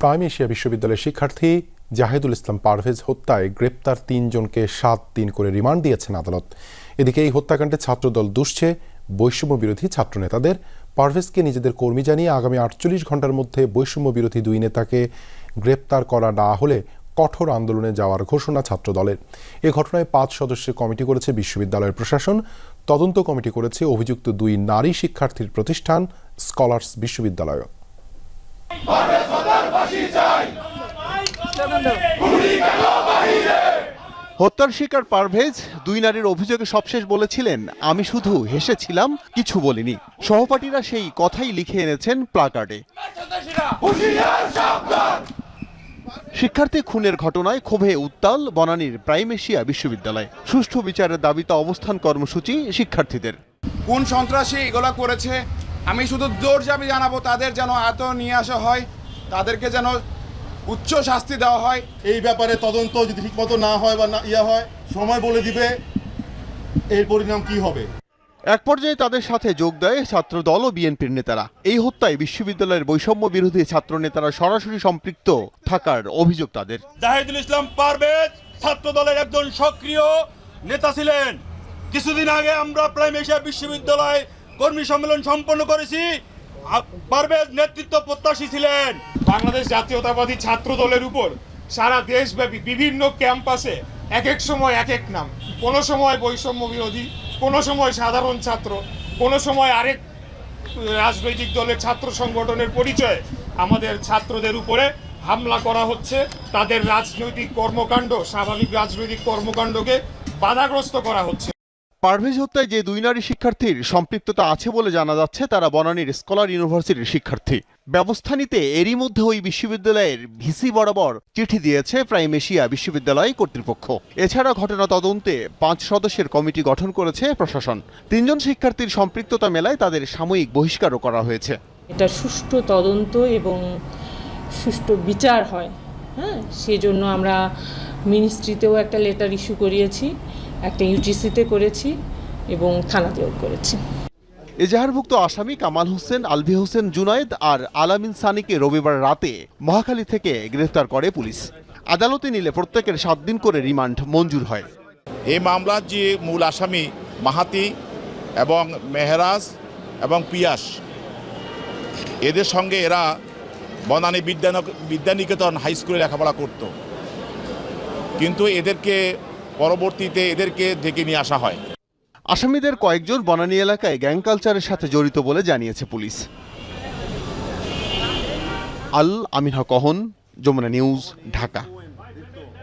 Prime Asia বিশ্ববিদ্যালয়ের শিক্ষার্থী জাহিদুল ইসলাম পারভেজ হত্যায় গ্রেপ্তার তিনজনকে সাত দিন করে রিমান্ড দিয়েছেন আদালত। এদিকে এই হত্যাকাণ্ডে ছাত্রদল দুষছে, বৈষম্য বিরোধী ছাত্র নেতাদের। পারভেজকে নিজেদের কর্মী জানিয়ে আগামী আটচল্লিশ ঘণ্টার মধ্যে বৈষম্য বিরোধী দুই নেতাকে গ্রেপ্তার করা না হলে কঠোর আন্দোলনে যাওয়ার ঘোষণা ছাত্রদলের। এ ঘটনায় পাঁচ সদস্যের কমিটি করেছে বিশ্ববিদ্যালয়ের প্রশাসন। তদন্ত কমিটি করেছে অভিযুক্ত দুই নারী শিক্ষার্থীর প্রতিষ্ঠান স্কলার্স বিশ্ববিদ্যালয়। হত্যার শিকার পারভেজ দুই নারীর অভিযোগে সবশেষ বলেছিলেন আমি শুধু হেসেছিলাম কিছু বলিনি। সহপাঠীরা সেই কথাই লিখে এনেছেন প্লাকার্ডে। শিক্ষার্থী খুনের ঘটনায় ক্ষোভে উত্তাল বনানীর প্রাইম এশিয়া বিশ্ববিদ্যালয়। সুষ্ঠু বিচারের দাবিতে অবস্থান কর্মসূচি শিক্ষার্থীদের। কোন সন্ত্রাসী এগুলো করেছে? আমি শুধু জোর জাবি জানাব তাদের যেন এত নিয়ে আসা হয়। তাদেরকে যেন উচ্চ শাস্তি দেওয়া হয়। এই ব্যাপারে তদন্ত যদি ঠিকমতো না হয় বা না ইয়ে হয় সময় বলে দিবে। এর পরিণাম কি হবে? এক পর্যায়ে তাদের সাথে যোগ দেয় ছাত্রদল ও বিএনপির নেতারা। এই হত্যায় বিশ্ববিদ্যালয়ের বৈষম্য বিরোধী ছাত্র নেতারা সরাসরি সম্পৃক্ত থাকার অভিযোগ তাদের। জাহিদুল ইসলাম পারভেজ ছাত্র দলের একজন সক্রিয় নেতা ছিলেন। কিছুদিন আগে আমরা প্রাইম এশিয়া বিশ্ববিদ্যালয় কর্মী সম্মেলন সম্পন্ন করেছি। পারভেজ নেতৃত্ব প্রত্যাশী ছিলেন। বাংলাদেশ জাতীয়তাবাদী ছাত্র দলের উপর সারা দেশব্যাপী বিভিন্ন ক্যাম্পাসে এক এক সময় এক এক নাম। কোনো সময় বৈষম্য বিরোধী, কোনো সময় সাধারণ ছাত্র, কোনো সময় আরেক রাজনৈতিক দলের ছাত্র সংগঠনের পরিচয়ে আমাদের ছাত্রদের উপরে হামলা করা হচ্ছে। তাদের রাজনৈতিক কর্মকাণ্ড, স্বাভাবিক রাজনৈতিক কর্মকাণ্ডকে বাধাগ্রস্ত করা হচ্ছে। পারভেজ হত্যায় যে দুই নারী শিক্ষার্থীর সম্পৃক্ততা আছে বলে জানা যাচ্ছে, তারা বনানীর স্কলার ইউনিভার্সিটির শিক্ষার্থী। ব্যবস্থা নিতে এরই মধ্যে ওই বিশ্ববিদ্যালয়ের ভিসি বরাবর চিঠি দিয়েছে প্রাইম এশিয়া বিশ্ববিদ্যালয় কর্তৃপক্ষ। এছাড়া ঘটনা তদন্তে পাঁচ সদস্যের কমিটি গঠন করেছে প্রশাসন। তিনজন শিক্ষার্থীর সম্পৃক্ততা মেলায় তাদের সাময়িক বহিষ্কারও করা হয়েছে। এটা সুষ্ঠু তদন্ত এবং সুষ্ঠু বিচার হয় হ্যাঁ? সেজন্য আমরা মিনিস্ট্রিতেও একটা লেটার ইস্যু করিয়েছি। একটা ইউটিসিতে করেছি এবং থানাতেও করেছি। এজাহারভুক্ত আসামি কামাল হোসেন আলভি হোসেন জুনায়েদ আর আলামিন সানিকে রবিবার রাতে মহাখালী থেকে গ্রেফতার করে পুলিশ। আদালতে নিলে প্রত্যেকের সাত দিন করে রিমান্ড মঞ্জুর হয়। এই মামলার যে মূল আসামি মাহাতি এবং মেহরাজ এবং পিয়াস এদের সঙ্গে এরা বনানী বিদ্যা বিদ্যানিকেতন হাই স্কুলে লেখাপড়া করত। কিন্তু এদেরকে পরবর্তীতে এদেরকে ডেকে নিয়ে আসা হয়। আসামিদের কয়েকজন বনানী এলাকায় গ্যাং কালচারের সাথে জড়িত বলে জানিয়েছে পুলিশ। আল আমিন হক অহন যমুনা নিউজ, ঢাকা।